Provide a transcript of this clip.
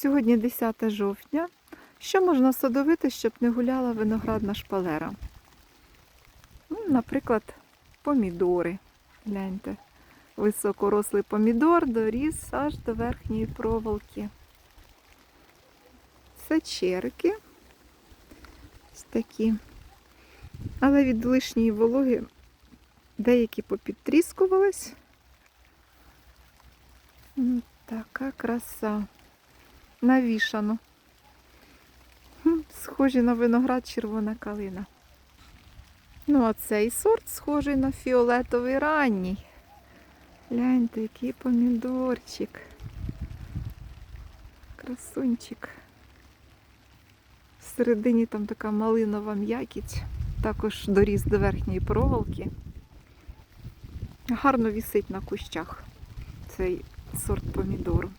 Сьогодні 10 жовтня. Що можна садовити, щоб не гуляла виноградна шпалера? Ну, наприклад, помідори. Гляньте. Високорослий помідор доріс аж до верхньої проволоки. Це черики. Ось такі. Але від лишньої вологи деякі попідтріскувались. Така краса. Навішано. Хм, Схожі на виноград червона калина. Ну, а цей сорт схожий на фіолетовий ранній. Гляньте, який помідорчик. Красунчик. Всередині там така малинова м'якіть. Також доріс до верхньої проволоки. Гарно вісить на кущах цей сорт помідору.